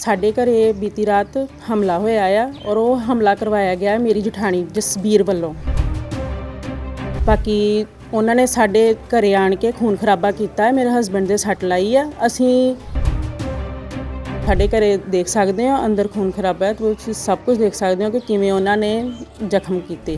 ਸਾਡੇ ਘਰੇ ਬੀਤੀ ਰਾਤ ਹਮਲਾ ਹੋਇਆ ਆ ਔਰ ਉਹ ਹਮਲਾ ਕਰਵਾਇਆ ਗਿਆ ਮੇਰੀ ਜਠਾਣੀ ਜਸਬੀਰ ਵੱਲੋਂ। ਬਾਕੀ ਉਹਨਾਂ ਨੇ ਸਾਡੇ ਘਰੇ ਆਣ ਕੇ ਖੂਨ ਖਰਾਬਾ ਕੀਤਾ ਹੈ ਮੇਰੇ ਹਸਬੰਡ ਦੇ ਸੱਟ ਲਾਈ ਆ। ਅਸੀਂ ਸਾਡੇ ਘਰੇ ਦੇਖ ਸਕਦੇ ਹੋ, ਅੰਦਰ ਖੂਨ ਖਰਾਬਾ ਹੈ, ਤੁਸੀਂ ਸਭ ਕੁਝ ਦੇਖ ਸਕਦੇ ਹੋ ਕਿ ਕਿਵੇਂ ਉਹਨਾਂ ਨੇ ਜ਼ਖਮ ਕੀਤੇ।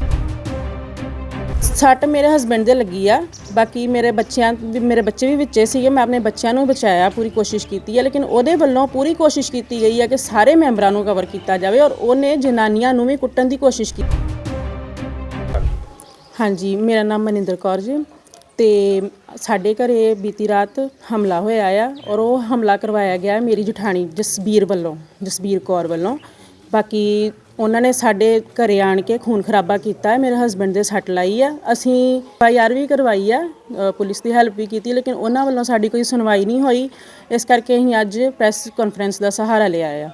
ਸੱਟ ਮੇਰੇ ਹਸਬੰਡ ਦੇ ਲੱਗੀ ਆ। ਬਾਕੀ ਮੇਰੇ ਬੱਚਿਆਂ ਵੀ, ਮੇਰੇ ਬੱਚੇ ਵੀ ਵਿੱਚੇ ਸੀਗੇ। ਮੈਂ ਆਪਣੇ ਬੱਚਿਆਂ ਨੂੰ ਬਚਾਇਆ, ਪੂਰੀ ਕੋਸ਼ਿਸ਼ ਕੀਤੀ ਹੈ ਲੇਕਿਨ ਉਹਦੇ ਵੱਲੋਂ ਪੂਰੀ ਕੋਸ਼ਿਸ਼ ਕੀਤੀ ਗਈ ਹੈ ਕਿ ਸਾਰੇ ਮੈਂਬਰਾਂ ਨੂੰ ਕਵਰ ਕੀਤਾ ਜਾਵੇ ਔਰ ਉਹਨੇ ਜਨਾਨੀਆਂ ਨੂੰ ਵੀ ਕੁੱਟਣ ਦੀ ਕੋਸ਼ਿਸ਼ ਕੀਤੀ। ਹਾਂਜੀ, ਮੇਰਾ ਨਾਮ ਮਨਿੰਦਰ ਕੌਰ ਜੀ ਤੇ ਸਾਡੇ ਘਰੇ ਬੀਤੀ ਰਾਤ ਹਮਲਾ ਹੋਇਆ ਆ ਔਰ ਉਹ ਹਮਲਾ ਕਰਵਾਇਆ ਗਿਆ ਮੇਰੀ ਜਠਾਣੀ ਜਸਬੀਰ ਵੱਲੋਂ, ਜਸਬੀਰ ਕੌਰ ਵੱਲੋਂ। ਬਾਕੀ ਉਹਨਾਂ ਨੇ ਸਾਡੇ ਘਰੇ ਆਣ ਕੇ ਖੂਨ ਖਰਾਬਾ ਕੀਤਾ ਹੈ, ਮੇਰੇ ਹਸਬੰਡ ਦੇ ਸੱਟ ਲਾਈ ਆ। ਅਸੀਂ ਐਫਆਈਆਰ ਵੀ ਕਰਵਾਈ ਆ ਪੁਲਿਸ ਦੀ ਹੈਲਪ ਵੀ ਕੀਤੀ, ਲੇਕਿਨ ਉਹਨਾਂ ਵੱਲੋਂ ਸਾਡੀ ਕੋਈ ਸੁਣਵਾਈ ਨਹੀਂ ਹੋਈ। ਇਸ ਕਰਕੇ ਅਸੀਂ ਅੱਜ ਪ੍ਰੈਸ ਕਾਨਫਰੰਸ ਦਾ ਸਹਾਰਾ ਲਿਆ ਆ।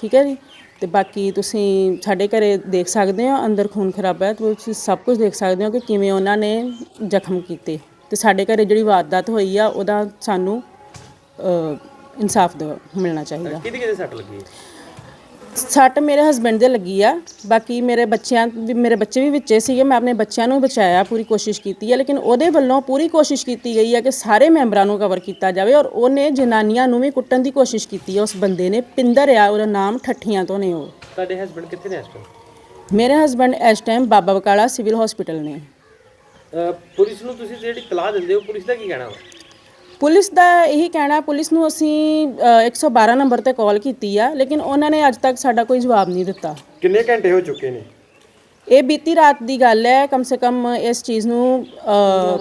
ਠੀਕ ਹੈ ਜੀ? ਤੇ ਬਾਕੀ ਤੁਸੀਂ ਸਾਡੇ ਘਰੇ ਦੇਖ ਸਕਦੇ ਹੋ, ਅੰਦਰ ਖੂਨ ਖਰਾਬਾ ਹੈ ਤੁਸੀਂ ਸਭ ਕੁਝ ਦੇਖ ਸਕਦੇ ਹੋ ਕਿ ਕਿਵੇਂ ਉਹਨਾਂ ਨੇ ਜ਼ਖਮ ਕੀਤੇ। ਤੇ ਸਾਡੇ ਘਰੇ ਜਿਹੜੀ ਵਾਰਦਾਤ ਹੋਈ ਆ, ਉਹਦਾ ਸਾਨੂੰ ਇਨਸਾਫ ਦਿਵਾ- ਮਿਲਣਾ ਚਾਹੀਦਾ। ਕਿਹਦੀ ਕਿਹਦੀ ਸੱਟ ਲੱਗੀ ਸੱਟ ਮੇਰੇ ਹਸਬੰਡ ਦੇ ਲੱਗੀ ਆ। ਬਾਕੀ ਮੇਰੇ ਬੱਚਿਆਂ ਵੀ ਮੇਰੇ ਬੱਚੇ ਵੀ ਵਿੱਚੇ ਸੀਗੇ। ਮੈਂ ਆਪਣੇ ਬੱਚਿਆਂ ਨੂੰ ਬਚਾਇਆ ਪੂਰੀ ਕੋਸ਼ਿਸ਼ ਕੀਤੀ ਹੈ ਲੇਕਿਨ ਉਹਦੇ ਵੱਲੋਂ ਪੂਰੀ ਕੋਸ਼ਿਸ਼ ਕੀਤੀ ਗਈ ਹੈ ਕਿ ਸਾਰੇ ਮੈਂਬਰਾਂ ਨੂੰ ਕਵਰ ਕੀਤਾ ਜਾਵੇ ਔਰ ਉਹਨੇ ਜਨਾਨੀਆਂ ਨੂੰ ਵੀ ਕੁੱਟਣ ਦੀ ਕੋਸ਼ਿਸ਼ ਕੀਤੀ ਹੈ ਉਸ ਬੰਦੇ ਨੇ ਪਿੰਦਰ ਆ ਉਹਦਾ ਨਾਮ ਠੱਠੀਆਂ ਤੋਂ ਨੇ ਉਹ। ਤੁਹਾਡੇ ਹਸਬੰਡ ਕਿੱਥੇ ਨੇ ਇਸ ਮੇਰੇ ਹਸਬੰਡ ਇਸ time Baba Bakala civil hospital ਨੇ। ਪੁਲਿਸ ਨੂੰ ਤੁਸੀਂ ਜਿਹੜੀ ਤਲਾਹ ਦਿੰਦੇ ਹੋ ਪੁਲਿਸ ਦਾ ਕੀ ਕਹਿਣਾ ਵਾ? ਪੁਲਿਸ ਦਾ ਇਹੀ ਕਹਿਣਾ ਪੁਲਿਸ ਨੂੰ ਅਸੀਂ ਅ, 112 ਨੰਬਰ ਤੇ ਕਾਲ ਕੀਤੀ ਆ ਲੇਕਿਨ ਉਹਨਾਂ ਨੇ ਅੱਜ ਤੱਕ ਸਾਡਾ ਕੋਈ ਜਵਾਬ ਨਹੀਂ ਦਿੱਤਾ। ਕਿੰਨੇ ਘੰਟੇ ਹੋ ਚੁੱਕੇ ਨੇ? ਇਹ ਬੀਤੀ ਰਾਤ ਦੀ ਗੱਲ ਹੈ ਕਮ ਸੇ ਕਮ ਇਸ ਚੀਜ਼ ਨੂੰ ਅ,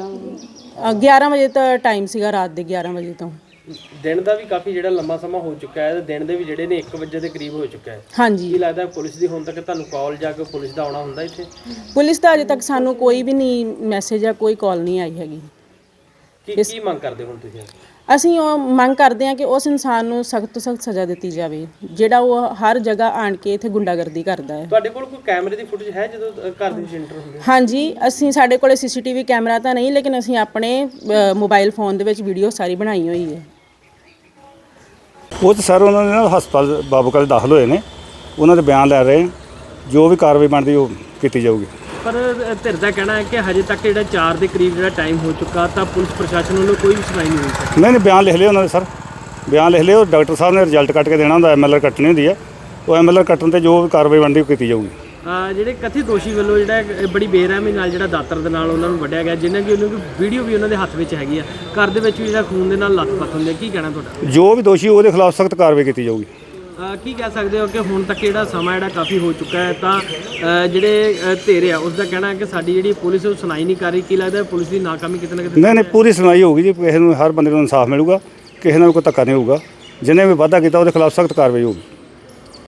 ਅ, 11 ਵਜੇ ਦਾ ਟਾਈਮ ਸੀਗਾ ਰਾਤ ਦੇ 11 ਵਜੇ ਤੋਂ। ਦਿਨ ਦਾ ਵੀ ਕਾਫੀ ਜਿਹੜਾ ਲੰਮਾ ਸਮਾਂ ਹੋ ਚੁੱਕਾ ਹੈ ਤੇ ਦਿਨ ਦੇ ਵੀ ਜਿਹੜੇ ਨੇ 1 ਵਜੇ ਦੇ ਕਰੀਬ ਹੋ ਚੁੱਕਾ ਹੈ। ਹਾਂਜੀ। ਕੀ ਲੱਗਦਾ ਪੁਲਿਸ ਦੀ ਹੁਣ ਤੱਕ ਤੁਹਾਨੂੰ ਕਾਲ ਜਾ ਕੇ ਪੁਲਿਸ ਦਾ ਆਉਣਾ ਹੁੰਦਾ ਇੱਥੇ? ਪੁਲਿਸ ਦਾ ਅਜੇ ਤੱਕ ਸਾਨੂੰ ਕੋਈ ਵੀ ਨਹੀਂ ਮੈਸੇਜ ਜਾਂ ਕੋਈ ਕਾਲ ਨਹੀਂ ਆਈ ਹੈਗੀ। ਕੀ ਕੀ ਮੰਗ ਕਰਦੇ ਹੁਣ ਤੁਸੀਂ? ਅਸੀਂ ਉਹ ਮੰਗ ਕਰਦੇ ਹਾਂ ਕਿ ਉਸ ਇਨਸਾਨ ਨੂੰ ਸਖਤ ਤੋਂ ਸਖਤ ਸਜ਼ਾ ਦਿੱਤੀ ਜਾਵੇ ਜਿਹੜਾ ਉਹ ਹਰ ਜਗ੍ਹਾ ਆਣ ਕੇ ਇੱਥੇ ਗੁੰਡਾਗਰਦੀ ਕਰਦਾ ਹੈ। ਤੁਹਾਡੇ ਕੋਲ ਕੋਈ ਕੈਮਰੇ ਦੀ ਫੁਟੇਜ ਹੈ ਜਦੋਂ ਅ, ਘਰ ਦੇ ਵਿੱਚ ਇੰਟਰ ਹੁੰਦੇ ਹਾਂਜੀ ਅਸੀਂ ਸਾਡੇ ਕੋਲੇ ਸੀਸੀਟੀਵੀ ਕੈਮਰਾ ਤਾਂ ਨਹੀਂ ਲੇਕਿਨ ਅਸੀਂ ਆਪਣੇ ਅ, ਮੋਬਾਈਲ ਫੋਨ ਦੇ ਵਿੱਚ ਵੀਡੀਓ ਸਾਰੀ ਬਣਾਈ ਹੋਈ ਹੈ। ਉਹ 'ਚ ਸਰ ਉਹਨਾਂ ਦੇ ਨਾ ਹਸਪਤਾਲ ਬਾਬੂ ਕਾਲੇ ਦਾਖਲ ਹੋਏ ਨੇ। ਉਹਨਾਂ ਦੇ ਬਿਆਨ ਲੈ ਰਹੇ ਹਾਂ। ਜੋ ਵੀ ਕਾਰਵਾਈ ਬਣਦੀ ਉਹ ਕੀਤੀ ਜਾਊਗੀ। ਪਰ ਧਿਰ ਦਾ ਕਹਿਣਾ ਹੈ ਕਿ ਹਜੇ ਤੱਕ ਜਿਹੜਾ 4 ਦੇ ਕਰੀਬ ਜਿਹੜਾ ਟਾਈਮ ਹੋ ਚੁੱਕਾ ਤਾਂ ਪੁਲਿਸ ਪ੍ਰਸ਼ਾਸਨ ਵੱਲੋਂ ਕੋਈ ਵੀ ਸੁਣਾਈ ਨਹੀਂ ਹੋਈ ਸਰ ਨਹੀਂ ਨਹੀਂ ਬਿਆਨ ਲਿਖ ਲਏ ਉਹਨਾਂ ਦੇ ਸਰ। ਬਿਆਨ ਲਿਖ ਉਹ ਡਾਕਟਰ ਸਾਹਿਬ ਨੇ ਰਿਜ਼ਲਟ ਕੱਟ ਕੇ ਦੇਣਾ ਹੁੰਦਾ ਐਮਐਲਆਰ ਕੱਟਣੀ ਹੁੰਦੀ ਹੈ। ਉਹ ਐਮਐਲਆਰ ਕੱਟਣ ਤੇ ਜੋ ਵੀ ਕਾਰਵਾਈ ਬਣਦੀ ਉਹ ਕੀਤੀ ਜਾਊਗੀ। ਜਿਹੜੇ ਕਥਿਤ ਦੋਸ਼ੀ ਵੱਲੋਂ ਜਿਹੜਾ ਇਹ ਬੜੀ ਬੇਰਹਿਮੀ ਨਾਲ ਜਿਹੜਾ ਦਾਤਰ ਦੇ ਨਾਲ ਉਹਨਾਂ ਨੂੰ ਵੱਢਿਆ ਗਿਆ ਜਿਨ੍ਹਾਂ ਦੀ ਉਹਨਾਂ ਦੀ ਵੀਡੀਓ ਵੀ ਉਹਨਾਂ ਦੇ ਹੱਥ ਵਿੱਚ ਹੈਗੀ ਆ। ਘਰ ਦੇ ਵਿੱਚ ਵੀ ਜਿਹੜਾ ਖੂਨ ਦੇ ਨਾਲ ਲੱਤ-ਪੱਤ ਹੁੰਦੇ ਆ। ਕੀ ਕਹਿਣਾ ਤੁਹਾਡਾ? ਜੋ ਵੀ ਦੋਸ਼ੀ ਉਹਦੇ ਖਿਲਾਫ ਸਖਤ ਕਾਰਵਾਈ ਕੀਤੀ ਜਾਊਗੀ। ਕੀ ਕਹਿ ਸਕਦੇ ਹੋ ਕਿ ਹੁਣ ਤੱਕ ਜਿਹੜਾ ਸਮਾਂ ਜਿਹੜਾ ਕਾਫੀ ਹੋ ਚੁੱਕਾ ਹੈ ਤਾਂ ਜਿਹੜੇ ਧੇਰੇ ਆ ਉਸ ਦਾ ਕਹਿਣਾ ਹੈ ਕਿ ਸਾਡੀ ਜਿਹੜੀ ਪੁਲਿਸ ਉਹ ਸੁਣਾਈ ਨਹੀਂ ਕਰ ਰਹੀ। ਕੀ ਲੱਗਦਾ ਪੁਲਿਸ ਦੀ ਨਾਕਾਮੀ ਕਿਤੇ ਨਾ ਕਿਤੇ ਨਹੀਂ ਨਹੀਂ, ਪੂਰੀ ਸੁਣਾਈ ਹੋਊਗੀ ਜੀ। ਕਿਸੇ ਨੂੰ, ਹਰ ਬੰਦੇ ਨੂੰ ਇਨਸਾਫ ਮਿਲੂਗਾ। ਕਿਸੇ ਨਾਲ ਕੋਈ ਧੱਕਾ ਨਹੀਂ ਹੋਊਗਾ। ਜਿਹਨੇ ਵੀ ਵਾਅਦਾ ਕੀਤਾ ਉਹਦੇ ਖਿਲਾਫ ਸਖਤ ਕਾਰਵਾਈ ਹੋਊਗੀ।